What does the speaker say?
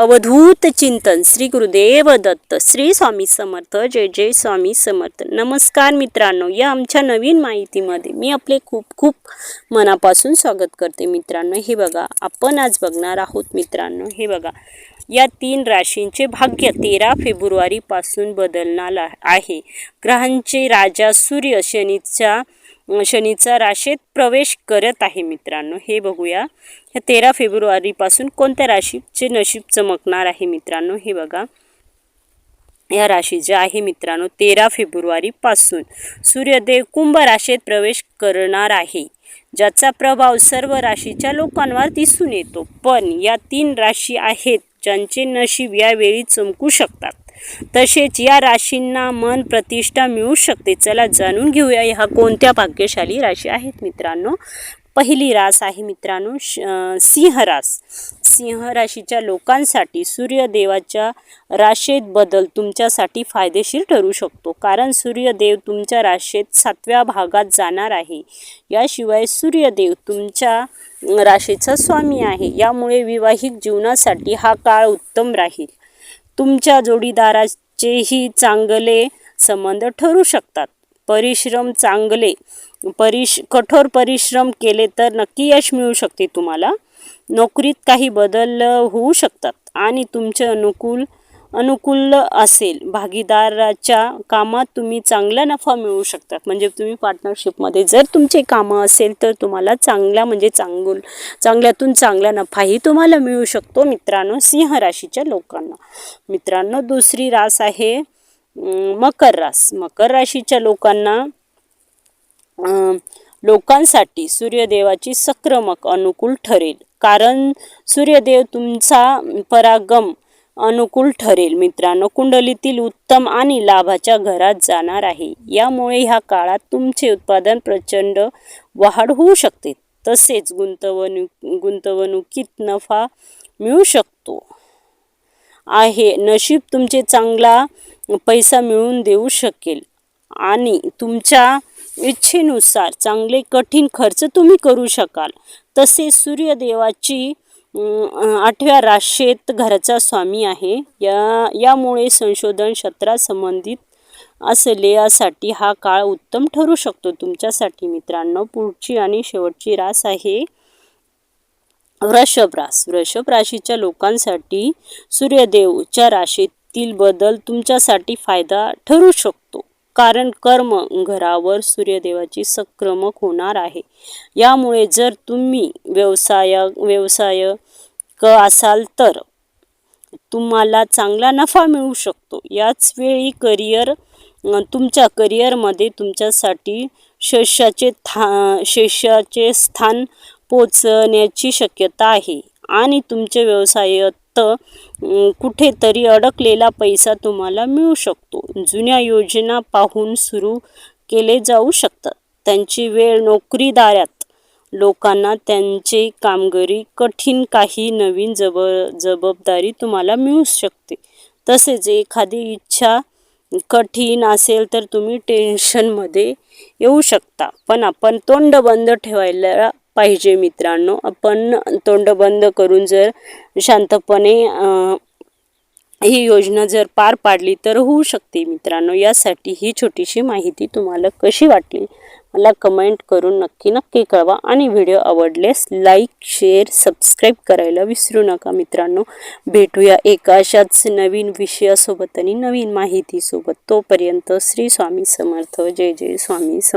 अवधूत चिंतन श्री गुरुदेव दत्त श्री स्वामी समर्थ जय जय स्वामी समर्थ. नमस्कार मित्रांनो या आमच्या नवीन माहितीमध्ये मी आपले खूप खूप मनापासून स्वागत करते मित्रांनो. हे बघा आपण आज बघणार आहोत मित्रांनो हे बघा. या तीन राशींचे भाग्य तेरा फेब्रुवारीपासून बदलणार आहे. ग्रहांचे राजा सूर्य शनीच्या शनीचा राशीत प्रवेश करत आहे मित्रांनो. हे बघूया. ह्या तेरा फेब्रुवारीपासून कोणत्या राशीचे नशीब चमकणार आहे मित्रांनो? हे बघा. या राशी ज्या आहे मित्रांनो तेरा फेब्रुवारीपासून सूर्यदेव कुंभ राशीत प्रवेश करणार आहे. ज्याचा प्रभाव सर्व राशीच्या लोकांवर दिसून येतो. पण या तीन राशी आहेत ज्यांचे नशीब यावेळी चमकू शकतात. तसेच या राशींना मन प्रतिष्ठा मिळू शकते. चला जाणून घेऊया ह्या कोणत्या भाग्यशाली राशी आहेत मित्रांनो. पहिली रास आहे मित्रांनो श सिंह रास. सिंह राशीच्या लोकांसाठी सूर्यदेवाच्या राशीत बदल तुमच्यासाठी फायदेशीर ठरू शकतो. कारण सूर्यदेव तुमच्या राशीत सातव्या भागात जाणार आहे. याशिवाय सूर्यदेव तुमच्या राशीचा स्वामी आहे. यामुळे विवाहिक जीवनासाठी हा काळ उत्तम राहील. तुमच्या जोडीदाराचेही चांगले संबंध ठरू शकतात. परिश्रम चांगले परिश कठोर परिश्रम केले तर नक्की यश मिळू शकते तुम्हाला. नोकरीत काही बदल होऊ शकतात आणि तुमचे अनुकूल अनुकूल असेल. भागीदाराच्या कामात तुम्ही चांगला नफा मिळवू शकतात. म्हणजे तुम्ही पार्टनरशिपमध्ये जर तुमचे कामं असेल तर तुम्हाला चांगला म्हणजे चांगल चांगल्यातून चांगला नफाही तुम्हाला मिळू शकतो मित्रांनो सिंह राशीच्या लोकांना. मित्रांनो दुसरी रास आहे मकर रास. मकर राशीच्या लोकांना लोकांसाठी सूर्यदेवाची संक्रमक अनुकूल ठरेल. कारण सूर्यदेव तुमचा परागम अनुकूल ठरेल. मित्रांनो कुंडलीतील उत्तम आणि लाभाच्या घरात जाणार आहे. यामुळे ह्या काळात तुमचे उत्पादन प्रचंड वाढ होऊ शकते. तसेच गुंतवणूक गुंतवणुकीत नफा मिळू शकतो. आहे. नशीब तुमचे चांगला पैसा मिळवून देऊ शकेल. आणि तुमच्या इच्छेनुसार चांगले कठीण खर्च तुम्ही करू शकाल. तसेच सूर्यदेवाची आठव्या राशेत घराचा स्वामी आहे. या यामुळे संशोधन क्षेत्रात संबंधित असलेल्यासाठी हा काळ उत्तम ठरू शकतो. तुमच्यासाठी मित्रांनो पुढची आणि शेवटची रास आहे वृषभ रास. वृषभ राशीच्या लोकांसाठी सूर्यदेवच्या राशीतील बदल तुमच्यासाठी फायदा ठरू शकतो. कारण कर्म घरावर सूर्यदेवाची संक्रमक होणार आहे. यामुळे जर तुम्ही व्यवसाय व्यवसाय क असाल तर तुम्हाला चांगला नफा मिळू शकतो. याच वेळी करिअर तुमच्या करिअरमध्ये तुमच्यासाठी शस्याचे था शस्याचे स्थान पोचण्याची शक्यता आहे. आणि तुमचे व्यवसायात अं, कुठेतरी अडकलेला पैसा तुम्हाला मिळू शकतो. जुन्या योजना पाहून सुरू केले जाऊ शकतात. त्यांची वेळ नोकरीदारात लोकांना त्यांचे कामगिरी कठीण काही नवीन जब जबाबदारी तुम्हाला मिळू शकते. तसेच एखादी इच्छा कठीण असेल तर तुम्ही टेन्शनमध्ये येऊ शकता. पण आपण तोंड बंद ठेवायला पाहिजे मित्रांनो. आपण तोंड बंद करून जर शांतपणे ही योजना जर पार पाडली तर होऊ शकते मित्रांनो. यासाठी ही छोटीशी माहिती तुम्हाला कशी वाटली? मला कमेंट करून नक्की नक्की कळवा. आणि व्हिडिओ आवडल्यास लाईक शेअर सबस्क्राईब करायला विसरू नका मित्रांनो. भेटूया एका अशाच नवीन विषयासोबत आणि नवीन माहितीसोबत. तोपर्यंत श्री स्वामी समर्थ. जय जय स्वामी समर्थ